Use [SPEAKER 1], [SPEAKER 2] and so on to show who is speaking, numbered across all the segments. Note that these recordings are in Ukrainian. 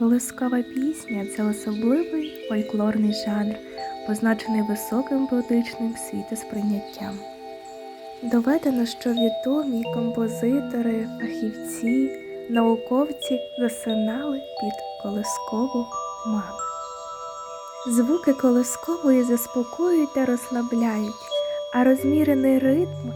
[SPEAKER 1] Колискова пісня це особливий фольклорний жанр, позначений високим поетичним світосприйняттям. Доведено, що відомі композитори, фахівці, науковці засинали під колискову мами. Звуки колискової заспокоюють та розслабляють, а розмірений ритм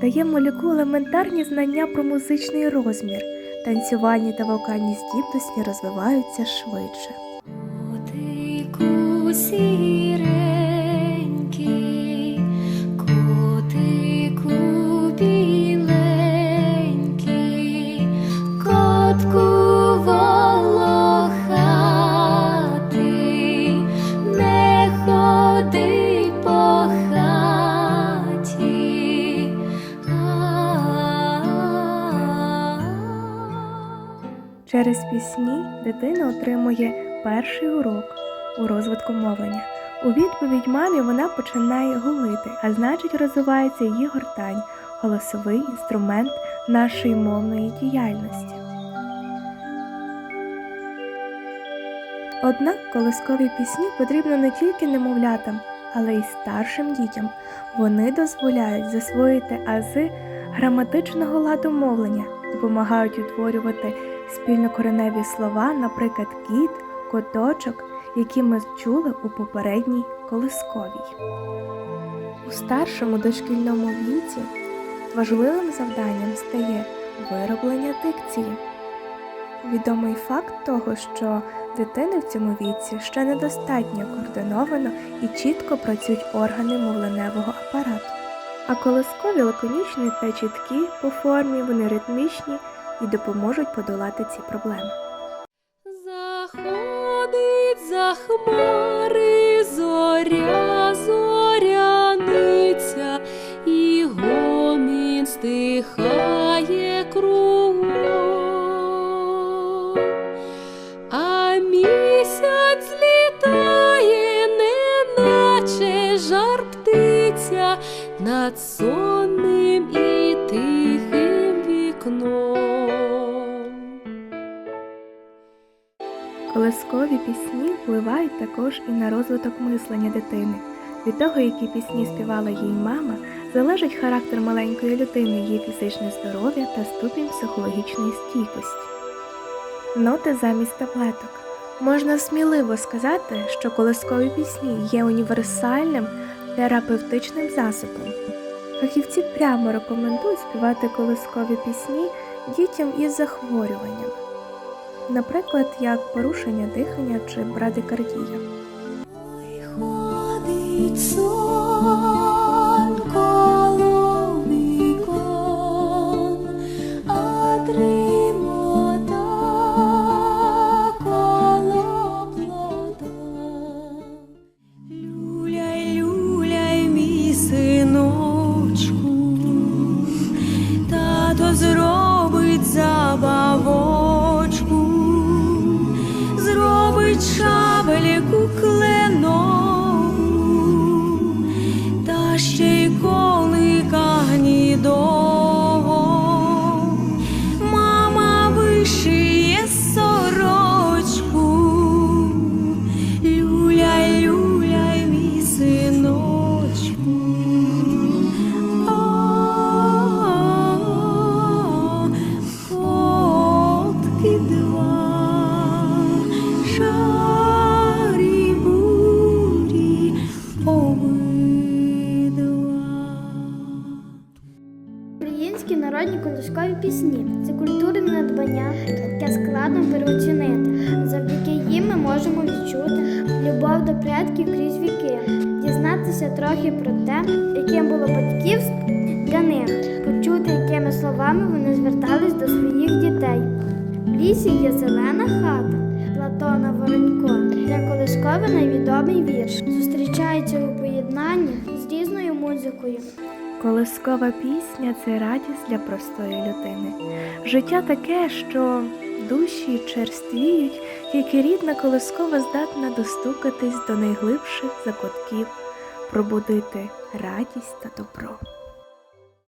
[SPEAKER 1] дає малюку елементарні знання про музичний розмір. Танцювальні та вокальні здібності розвиваються швидше. Через пісні дитина отримує перший урок у розвитку мовлення. У відповідь мамі вона починає гулити, а значить розвивається її гортань, голосовий інструмент нашої мовної діяльності. Однак колискові пісні потрібно не тільки немовлятам, але й старшим дітям. Вони дозволяють засвоїти ази граматичного ладу мовлення, допомагають утворювати спільнокореневі слова, наприклад, кіт, коточок, які ми чули у попередній колисковій. У старшому дошкільному віці важливим завданням стає вироблення дикції. Відомий факт того, що дитини в цьому віці ще недостатньо координовано і чітко працюють органи мовленевого апарату. А колискові лаконічні та чіткі по формі, вони ритмічні і допоможуть подолати ці проблеми.
[SPEAKER 2] Заходить за хмари зоря, зоряниця, і гомін стихає кругом. А місяць літає, неначе жар птиця над сонним і тихим вікном.
[SPEAKER 1] Колискові пісні впливають також і на розвиток мислення дитини. Від того, які пісні співала їй мама, залежить характер маленької людини, її фізичне здоров'я та ступінь психологічної стійкості. Ноти замість таблеток. Можна сміливо сказати, що колискові пісні є універсальним терапевтичним засобом. Фахівці прямо рекомендують співати колискові пісні дітям із захворюваннями, наприклад, як порушення дихання чи брадикардія.
[SPEAKER 2] Шабельку кленову, та ще й колика. Мама вишиє сорочку, люляй, люляй, мій синочку. Котки два,
[SPEAKER 3] Українські народні колискові пісні це культурне надбання, яке складно переоцінити. Завдяки їм ми можемо відчути любов до предків крізь віки, дізнатися трохи про те, яким було батьківство для них, почути, якими словами вони звертались до своїх дітей. В лісі є зелена хата Платона Воронько, де колисковий найвідомий вірш зустрічається у поєднанні з різною музикою.
[SPEAKER 1] Колискова пісня це радість для простої людини. Життя таке, що душі черствіють, тільки рідна колискова здатна достукатись до найглибших закутків, пробудити радість та добро.